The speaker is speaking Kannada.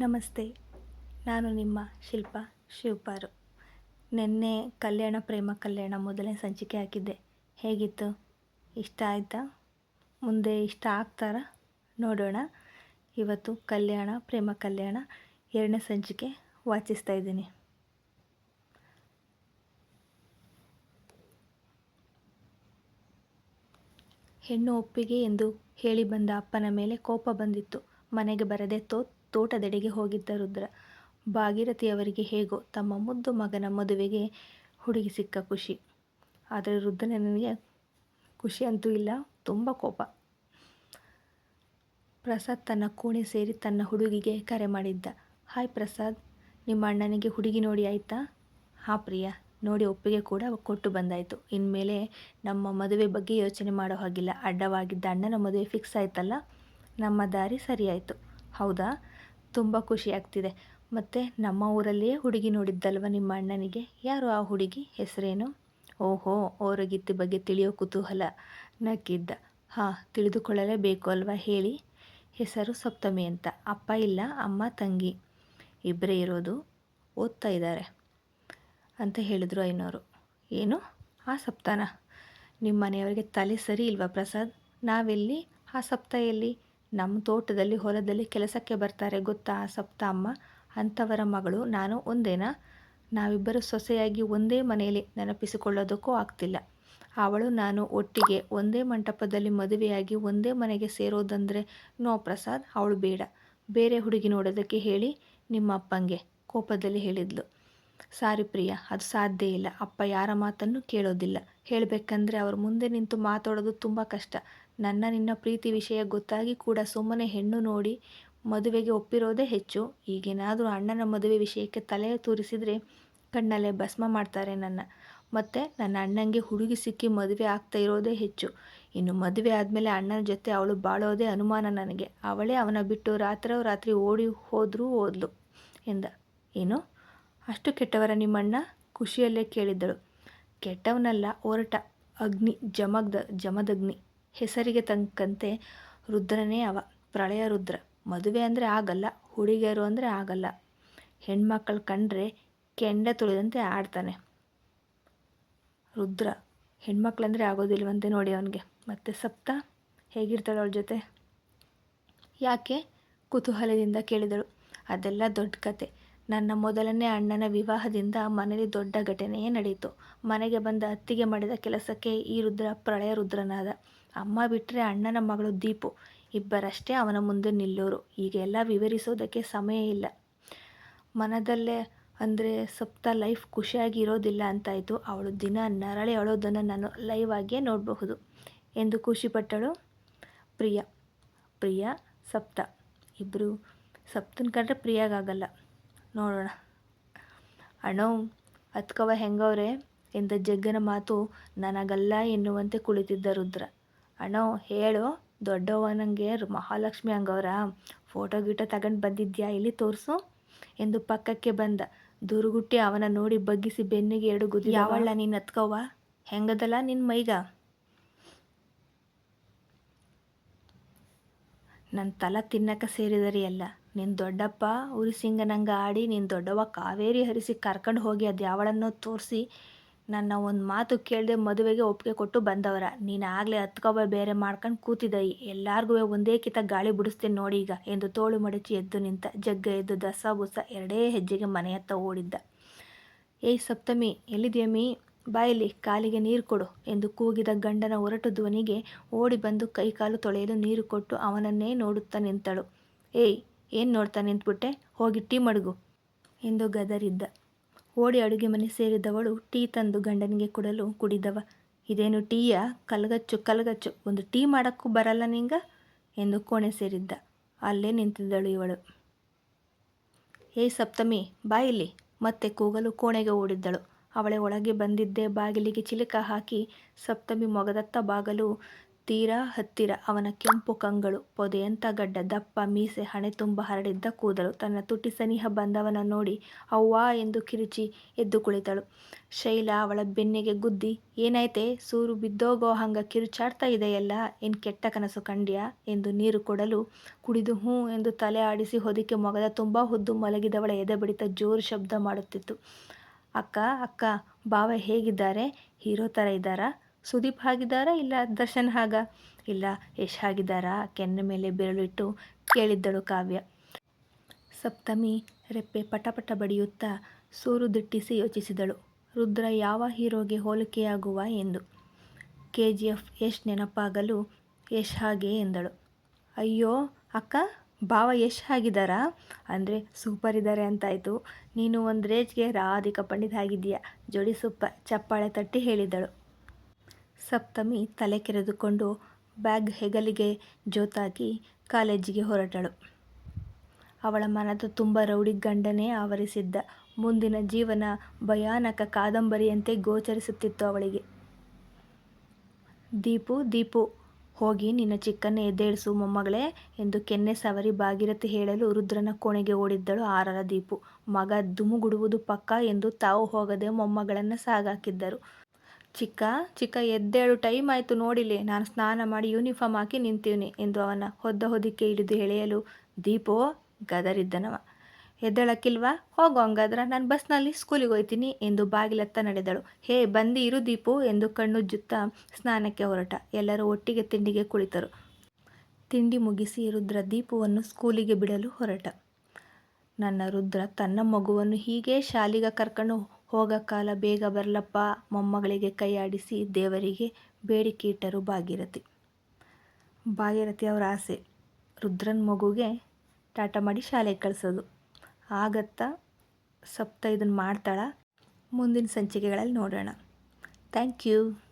ನಮಸ್ತೆ, ನಾನು ನಿಮ್ಮ ಶಿಲ್ಪ ಶಿವಪಾರು. ನಿನ್ನೆ ಕಲ್ಯಾಣ ಪ್ರೇಮ ಕಲ್ಯಾಣ ಮೊದಲನೇ ಸಂಚಿಕೆ ಹಾಕಿದ್ದೆ. ಹೇಗಿತ್ತು? ಇಷ್ಟ ಆಯಿತಾ? ಮುಂದೆ ಇಷ್ಟ ಆಗ್ತಾರಾ? ನೋಡೋಣ. ಇವತ್ತು ಕಲ್ಯಾಣ, ಪ್ರೇಮ ಕಲ್ಯಾಣ ಎರಡನೇ ಸಂಚಿಕೆ ವಾಚಿಸ್ತಾ ಇದ್ದೀನಿ. ಹೆಣ್ಣು ಒಪ್ಪಿಗೆ ಎಂದು ಹೇಳಿ ಬಂದ ಅಪ್ಪನ ಮೇಲೆ ಕೋಪ ಬಂದಿತ್ತು. ಮನೆಗೆ ಬರದೆ ತೋ ತೋಟದೆಡೆಗೆ ಹೋಗಿದ್ದ ರುದ್ರ, ಭಾಗೀರಥಿಯವರಿಗೆ ಹೇಗೋ ತಮ್ಮ ಮುದ್ದು ಮಗನ ಮದುವೆಗೆ ಹುಡುಗಿ ಸಿಕ್ಕ ಖುಷಿ. ಆದರೆ ರುದ್ರನಿಗೆ ಖುಷಿ ಅಂತೂ ಇಲ್ಲ, ತುಂಬ ಕೋಪ. ಪ್ರಸಾದ್ ತನ್ನ ಕೋಣೆ ಸೇರಿ ತನ್ನ ಹುಡುಗಿಗೆ ಕರೆ ಮಾಡಿದ್ದ. ಹಾಯ್ ಪ್ರಸಾದ್, ನಿಮ್ಮ ಅಣ್ಣನಿಗೆ ಹುಡುಗಿ ನೋಡಿ ಆಯಿತಾ? ಹಾಂ ಪ್ರಿಯಾ, ನೋಡಿ ಒಪ್ಪಿಗೆ ಕೂಡ ಕೊಟ್ಟು ಬಂದಾಯಿತು. ಇನ್ಮೇಲೆ ನಮ್ಮ ಮದುವೆ ಬಗ್ಗೆ ಯೋಚನೆ ಮಾಡೋ ಹಾಗಿಲ್ಲ. ಅಡ್ಡವಾಗಿದ್ದ ಅಣ್ಣನ ಮದುವೆ ಫಿಕ್ಸ್ ಆಯ್ತಲ್ಲ? ನಮ್ಮ ದಾರಿ ಸರಿಯಾಯಿತು. ಹೌದಾ? ತುಂಬ ಖುಷಿ ಆಗ್ತಿದೆ. ಮತ್ತು ನಮ್ಮ ಊರಲ್ಲಿಯೇ ಹುಡುಗಿ ನೋಡಿದ್ದಲ್ವ ನಿಮ್ಮ ಅಣ್ಣನಿಗೆ? ಯಾರು ಆ ಹುಡುಗಿ? ಹೆಸರೇನು? ಓಹೋ ಓರಗಿತ್ತಿ ಬಗ್ಗೆ ತಿಳಿಯೋ ಕುತೂಹಲ. ನಕ್ಕಿದ್ದ. ಹಾಂ, ತಿಳಿದುಕೊಳ್ಳಲೇಬೇಕು ಅಲ್ವಾ ಹೇಳಿ. ಹೆಸರು ಸಪ್ತಮಿ ಅಂತ. ಅಪ್ಪ ಇಲ್ಲ, ಅಮ್ಮ, ತಂಗಿ. ಇಬ್ಬರೇ ಇರೋದು. ಓದ್ತಾ ಇದ್ದಾರೆ ಅಂತ ಹೇಳಿದ್ರು ಐನೋರು. ಏನು? ಆ ಸಪ್ತಾನ? ನಿಮ್ಮ ಮನೆಯವರಿಗೆ ತಲೆ ಸರಿ ಇಲ್ವಾ ಪ್ರಸಾದ್? ನಾವೆಲ್ಲಿ? ಆ ಸಪ್ತ ಎಲ್ಲಿ? ನಮ್ಮ ತೋಟದಲ್ಲಿ ಹೊಲದಲ್ಲಿ ಕೆಲಸಕ್ಕೆ ಬರ್ತಾರೆ ಗೊತ್ತಾ ಸಪ್ತ ಅಮ್ಮ? ಅಂಥವರ ಮಗಳು ನಾನು ಒಂದೇನ? ನಾವಿಬ್ಬರು ಸೊಸೆಯಾಗಿ ಒಂದೇ ಮನೆಯಲ್ಲಿ ನೆನಪಿಸಿಕೊಳ್ಳೋದಕ್ಕೂ ಆಗ್ತಿಲ್ಲ. ಅವಳು ನಾನು ಒಟ್ಟಿಗೆ ಒಂದೇ ಮಂಟಪದಲ್ಲಿ ಮದುವೆಯಾಗಿ ಒಂದೇ ಮನೆಗೆ ಸೇರೋದಂದರೆ ನೋ ಪ್ರಸಾದ್, ಅವಳು ಬೇಡ. ಬೇರೆ ಹುಡುಗಿ ನೋಡೋದಕ್ಕೆ ಹೇಳಿ ನಿಮ್ಮ ಅಪ್ಪಂಗೆ ಕೋಪದಲ್ಲಿ ಹೇಳಿದ್ಲು. ಸಾರಿ ಪ್ರಿಯ, ಅದು ಸಾಧ್ಯ ಇಲ್ಲ. ಅಪ್ಪ ಯಾರ ಮಾತನ್ನು ಕೇಳೋದಿಲ್ಲ. ಹೇಳಬೇಕಂದ್ರೆ ಅವ್ರ ಮುಂದೆ ನಿಂತು ಮಾತಾಡೋದು ತುಂಬ ಕಷ್ಟ. ನನ್ನ ನಿನ್ನ ಪ್ರೀತಿ ವಿಷಯ ಗೊತ್ತಾಗಿ ಕೂಡ ಸುಮ್ಮನೆ ಹೆಣ್ಣು ನೋಡಿ ಮದುವೆಗೆ ಒಪ್ಪಿರೋದೇ ಹೆಚ್ಚು. ಈಗೇನಾದರೂ ಅಣ್ಣನ ಮದುವೆ ವಿಷಯಕ್ಕೆ ತಲೆ ತೂರಿಸಿದರೆ ಕಣ್ಣಲ್ಲೇ ಭಸ್ಮ ಮಾಡ್ತಾರೆ ನನ್ನ. ಮತ್ತು ನನ್ನ ಅಣ್ಣಂಗೆ ಹುಡುಗಿ ಸಿಕ್ಕಿ ಮದುವೆ ಆಗ್ತಾ ಇರೋದೇ ಹೆಚ್ಚು. ಇನ್ನು ಮದುವೆ ಆದಮೇಲೆ ಅಣ್ಣನ ಜೊತೆ ಅವಳು ಬಾಳೋದೇ ಅನುಮಾನ ನನಗೆ. ಅವಳೇ ಅವನ ಬಿಟ್ಟು ರಾತ್ರೋ ರಾತ್ರಿ ಓಡಿ ಹೋದರೂ ಓದ್ಲು ಎಂದ. ಏನು? ಅಷ್ಟು ಕೆಟ್ಟವರ ನಿಮ್ಮಣ್ಣ? ಖುಷಿಯಲ್ಲೇ ಕೇಳಿದ್ದಳು. ಕೆಟ್ಟವನಲ್ಲ ಹೊರಟ ಅಗ್ನಿ, ಜಮಗ್ದ, ಜಮದಗ್ನಿ. ಹೆಸರಿಗೆ ತಕ್ಕಂತೆ ರುದ್ರನೇ ಅವ. ಪ್ರಳಯ ರುದ್ರ. ಮದುವೆ ಅಂದರೆ ಆಗಲ್ಲ, ಹುಡುಗಿಯರು ಅಂದರೆ ಆಗಲ್ಲ. ಹೆಣ್ಮಕ್ಳು ಕಂಡ್ರೆ ಕೆಂಡ ತುಳಿದಂತೆ ಆಡ್ತಾನೆ. ರುದ್ರ. ಹೆಣ್ಮಕ್ಳಂದರೆ ಆಗೋದಿಲ್ವಂತೆ ನೋಡಿ ಅವನಿಗೆ. ಮತ್ತು ಸಪ್ತ ಹೇಗಿರ್ತಾಳೆ ಅವಳ ಜೊತೆ? ಯಾಕೆ? ಕುತೂಹಲದಿಂದ ಕೇಳಿದಳು. ಅದೆಲ್ಲ ದೊಡ್ಡ ಕತೆ. ನನ್ನ ಮೊದಲನೇ ಅಣ್ಣನ ವಿವಾಹದಿಂದ ಮನೆಯಲ್ಲಿ ದೊಡ್ಡ ಘಟನೆಯೇ ನಡೆಯಿತು ಮನೆಗೆ ಬಂದ ಅತ್ತಿಗೆ ಮಾಡಿದ ಕೆಲಸಕ್ಕೆ ಈ ರುದ್ರ ಪ್ರಳಯ ರುದ್ರನಾದ. ಅಮ್ಮ ಬಿಟ್ಟರೆ ಅಣ್ಣನ ಮಗಳು ದೀಪು. ಇಬ್ಬರಷ್ಟೇ ಅವನ ಮುಂದೆ ನಿಲ್ಲೋರು. ಈಗೆಲ್ಲ ವಿವರಿಸೋದಕ್ಕೆ ಸಮಯ ಇಲ್ಲ. ಮನದಲ್ಲೇ ಅಂದರೆ ಸಪ್ತ ಲೈಫ್ ಖುಷಿಯಾಗಿ ಇರೋದಿಲ್ಲ ಅಂತಾಯಿತು. ಅವಳು ದಿನ ನರಳಿ ಅಳೋದನ್ನು ನಾನು ಲೈವ್ ಆಗಿಯೇ ನೋಡಬಹುದು. ಎಂದು ಖುಷಿಪಟ್ಟಳು ಪ್ರಿಯ. ಪ್ರಿಯ, ಸಪ್ತ. ಇಬ್ಬರು ಸಪ್ತನ ಕಂಡ್ರೆ ಪ್ರಿಯಾಗಲ್ಲ ನೋಡೋಣ. ಅಣ್ಣೋ, ಅತ್ಕವ ಹೆಂಗವ್ರೆ? ಎಂದ ಜಗ್ಗನ ಮಾತು ನನಗಲ್ಲ ಎನ್ನುವಂತೆ ಕುಳಿತಿದ್ದ ರುದ್ರ. ಅಣ್ಣೋ ಹೇಳು. ದೊಡ್ಡವನಂಗೆ ಮಹಾಲಕ್ಷ್ಮಿ ಹಂಗವ್ರ. ಫೋಟೋ ಗೀಟೋ ತಗೊಂಡು ಬಂದಿದ್ಯಾ? ಇಲ್ಲಿ ತೋರಿಸು. ಎಂದು ಪಕ್ಕಕ್ಕೆ ಬಂದ. ದುರುಗುಟ್ಟಿ ಅವನ ನೋಡಿ ಬಗ್ಗಿಸಿ ಬೆನ್ನಿಗೆ ಎರಡು ಗುದ್ದಿ ಯಾವಳ್ಳ ನೀನು ಹತ್ಕವ್ವ ಹೆಂಗದಲ್ಲ ನಿನ್ನ ಮೈಗ? ನನ್ನ ತಲ ತಿನ್ನಕ ಸೇರಿದರಿ ಅಲ್ಲ. ನಿನ್ನ ದೊಡ್ಡಪ್ಪ ಉರಿಸಿಂಗನಂಗೆ ಆಡಿ ನಿನ್ನ ದೊಡ್ಡವ್ವ ಕಾವೇರಿ ಹರಿಸಿ ಕರ್ಕೊಂಡು ಹೋಗಿ ಅದು ಯಾವಳನ್ನೋ ತೋರಿಸಿ ನನ್ನ ಒಂದು ಮಾತು ಕೇಳದೆ ಮದುವೆಗೆ ಒಪ್ಪಿಗೆ ಕೊಟ್ಟು ಬಂದವರ. ನೀನು ಆಗಲೇ ಹತ್ಕೊಬ ಬೇರೆ ಮಾಡ್ಕೊಂಡು ಕೂತಿದ್ದಯಿ ಎಲ್ಲಾರ್ಗೂ ಒಂದೇ ಕಿತ ಗಾಳಿ ಬಿಡಿಸ್ತೀನಿ ನೋಡಿ ಈಗ ಎಂದು ತೋಳು ಮಡಚಿ ಎದ್ದು ನಿಂತ ಜಗ್ಗ ಎದ್ದು ದಸ ಬುಸ ಎರಡೇ ಹೆಜ್ಜೆಗೆ ಮನೆಯತ್ತ ಓಡಿದ್ದ. ಏಯ್ ಸಪ್ತಮಿ ಎಲ್ಲಿದ್ಯಮ್ಮಿ ಬಾಯಲ್ಲಿ ಕಾಲಿಗೆ ನೀರು ಕೊಡು ಎಂದು ಕೂಗಿದ ಗಂಡನ ಹೊರಟು ಧ್ವನಿಗೆ ಓಡಿ ಬಂದು ಕೈಕಾಲು ತೊಳೆಯಲು ನೀರು ಕೊಟ್ಟು ಅವನನ್ನೇ ನೋಡುತ್ತಾ ನಿಂತಳು. ಏಯ್, ಏನು ನೋಡ್ತಾ ನಿಂತ್ಬಿಟ್ಟೆ? ಹೋಗಿ ಟೀ ಮಡಗು ಎಂದು ಗದರಿದ್ದ. ಓಡಿ ಅಡುಗೆ ಮನೆ ಸೇರಿದವಳು ಟೀ ತಂದು ಗಂಡನಿಗೆ ಕೊಡಲು ಕುಡಿದವ. ಇದೇನು ಟೀಯ? ಕಲಗಚ್ಚು ಕಲಗಚ್ಚು. ಒಂದು ಟೀ ಮಾಡೋಕ್ಕೂ ಬರಲ್ಲ ನಿಂಗ? ಎಂದು ಕೋಣೆ ಸೇರಿದ್ದ. ಅಲ್ಲೇ ನಿಂತಿದ್ದಳು ಇವಳು. ಏ ಸಪ್ತಮಿ ಬಾಯಿಲಿ ಮತ್ತೆ ಕೂಗಲು ಕೋಣೆಗೆ ಓಡಿದ್ದಳು. ಅವಳೆ ಒಳಗೆ ಬಂದಿದ್ದೇ ಬಾಗಿಲಿಗೆ ಚಿಲಕ ಹಾಕಿ ಸಪ್ತಮಿ ಮೊಗದತ್ತ ಬಾಗಲು ತೀರಾ ಹತ್ತಿರ ಅವನ ಕೆಂಪು ಕಂಗಳು, ಪೊದೆಯಂಥ ಗಡ್ಡ, ದಪ್ಪ ಮೀಸೆ, ಹಣೆ ತುಂಬ ಹರಡಿದ್ದ ಕೂದಲು, ತನ್ನ ತುಟಿ ಸನಿಹ ಬಂದವನ ನೋಡಿ ಅವ್ವಾ ಎಂದು ಕಿರುಚಿ ಎದ್ದು ಕುಳಿತಳು. ಶೈಲ ಅವಳ ಬೆನ್ನಿಗೆ ಗುದ್ದಿ, ಏನಾಯ್ತೆ, ಸೂರು ಬಿದ್ದೋಗೋ ಹಂಗ ಕಿರುಚಾಡ್ತಾ ಇದೆಯಲ್ಲ, ಏನು ಕೆಟ್ಟ ಕನಸು ಕಂಡ್ಯ? ಎಂದು ನೀರು ಕೊಡಲು ಕುಡಿದು ಹ್ಞೂ ಎಂದು ತಲೆ ಆಡಿಸಿ ಹೊದಿಕೆ ಮೊಗದ ತುಂಬ ಹೊದ್ದು ಮಲಗಿದವಳ ಎದೆ ಬಡಿತ ಜೋರು ಶಬ್ದ ಮಾಡುತ್ತಿತ್ತು. ಅಕ್ಕ ಅಕ್ಕ, ಬಾವ ಹೇಗಿದ್ದಾರೆ? ಹೀರೋ ಥರ ಇದ್ದಾರಾ? ಸುದೀಪ್ ಆಗಿದ್ದಾರಾ ಇಲ್ಲ ದರ್ಶನ್ ಹಾಗ? ಇಲ್ಲ, ಯಶ್ ಹಾಗಿದ್ದಾರಾ? ಕೆನ್ನ ಮೇಲೆ ಬೆರಳಿಟ್ಟು ಕೇಳಿದ್ದಳು ಕಾವ್ಯ. ಸಪ್ತಮಿ ರೆಪ್ಪೆ ಪಟಪಟ ಬಡಿಯುತ್ತಾ ಸೂರು ದಿಟ್ಟಿಸಿ ಯೋಚಿಸಿದಳು. ರುದ್ರ ಯಾವ ಹೀರೋಗೆ ಹೋಲಿಕೆಯಾಗುವ ಎಂದು. ಕೆ ಜಿ ಎಫ್ ಯಶ್ ನೆನಪಾಗಲು ಯಶ್ ಹಾಗೆ ಎಂದಳು. ಅಯ್ಯೋ, ಅಕ್ಕ, ಭಾವ ಯಶ್ ಆಗಿದ್ದಾರಾ ಅಂದರೆ ಸೂಪರ್ ಇದ್ದಾರೆ ಅಂತಾಯಿತು. ನೀನು ಒಂದು ರೇಜ್ಗೆ ರಾಧಿಕಾ ಪಂಡಿತ ಆಗಿದ್ದೀಯ ಜೋಡಿ ಸೂಪ, ಚಪ್ಪಾಳೆ ತಟ್ಟಿ ಹೇಳಿದಳು ಸಪ್ತಮಿ ತಲೆ ಕೆರೆದುಕೊಂಡು ಬ್ಯಾಗ್ ಹೆಗಲಿಗೆ ಜೋತಾಕಿ ಕಾಲೇಜಿಗೆ ಹೊರಟಳು. ಅವಳ ಮನದ ತುಂಬ ರೌಡಿ ಗಂಡನೇ ಆವರಿಸಿದ್ದ ಮುಂದಿನ ಜೀವನ ಭಯಾನಕ ಕಾದಂಬರಿಯಂತೆ ಗೋಚರಿಸುತ್ತಿತ್ತು ಅವಳಿಗೆ. ದೀಪು ದೀಪು, ಹೋಗಿ ನಿನ್ನ ಚಿಕ್ಕನ್ನ ಎದ್ದೇಳಿಸು ಮೊಮ್ಮಗಳೇ ಎಂದು ಕೆನ್ನೆ ಸವರಿ ಭಾಗೀರಥಿ ಹೇಳಲು ರುದ್ರನ ಕೋಣೆಗೆ ಓಡಿದ್ದಳು ಆರರ ದೀಪು. ಮಗ ದುಮುಗುಡುವುದು ಪಕ್ಕ ಎಂದು ತಾವು ಹೋಗದೆ ಮೊಮ್ಮಗಳನ್ನು ಸಾಗಾಕಿದ್ದರು. ಚಿಕ್ಕ ಚಿಕ್ಕ ಎದ್ದೇಳು ಟೈಮ್ ಆಯಿತು ನೋಡಿಲಿ. ನಾನು ಸ್ನಾನ ಮಾಡಿ ಯೂನಿಫಾರ್ಮ್ ಹಾಕಿ ನಿಂತೀವ್ನಿ ಎಂದು ಅವನ ಹೊದ್ದ ಹೊದಿಕೆ ಹಿಡಿದು ಎಳೆಯಲು, ದೀಪೋ, ಗದರಿದ್ದನವ. ಎದ್ದೇಳಕ್ಕಿಲ್ವಾ? ಹೋಗೋ ಹಂಗಾದ್ರ. ನಾನು ಬಸ್ನಲ್ಲಿ ಸ್ಕೂಲಿಗೆ ಹೋಯ್ತೀನಿ ಎಂದು ಬಾಗಿಲತ್ತ ನಡೆದಳು. ಹೇ, ಬಂದಿ ಇರು ದೀಪು ಎಂದು ಕಣ್ಣುಜ್ಜುತ್ತಾ ಸ್ನಾನಕ್ಕೆ ಹೊರಟ. ಎಲ್ಲರೂ ಒಟ್ಟಿಗೆ ತಿಂಡಿಗೆ ಕುಳಿತರು. ತಿಂಡಿ ಮುಗಿಸಿ ರುದ್ರ ದೀಪುವನ್ನು ಸ್ಕೂಲಿಗೆ ಬಿಡಲು ಹೊರಟ. ನನ್ನ ರುದ್ರ ತನ್ನ ಮಗುವನ್ನು ಹೀಗೆ ಶಾಲಿಗೆ ಕರ್ಕೊಂಡು ಹೋಗ ಕಾಲ ಬೇಗ ಬರಲಪ್ಪ, ಮೊಮ್ಮಗಳಿಗೆ ಕೈ ಆಡಿಸಿ ದೇವರಿಗೆ ಬೇಡಿಕೆ ಇಟ್ಟರು ಭಾಗೀರಥಿ. ಭಾಗೀರಥಿ ಅವರ ಆಸೆ. ರುದ್ರನ್ ಮಗುಗೆ ಟಾಟ ಮಾಡಿ ಶಾಲೆಗೆ ಕಳಿಸೋದು. ಆಗತ್ತ ಸಪ್ತ ಇದನ್ನು ಮಾಡ್ತಾಳ, ಮುಂದಿನ ಸಂಚಿಕೆಗಳಲ್ಲಿ ನೋಡೋಣ. Thank you.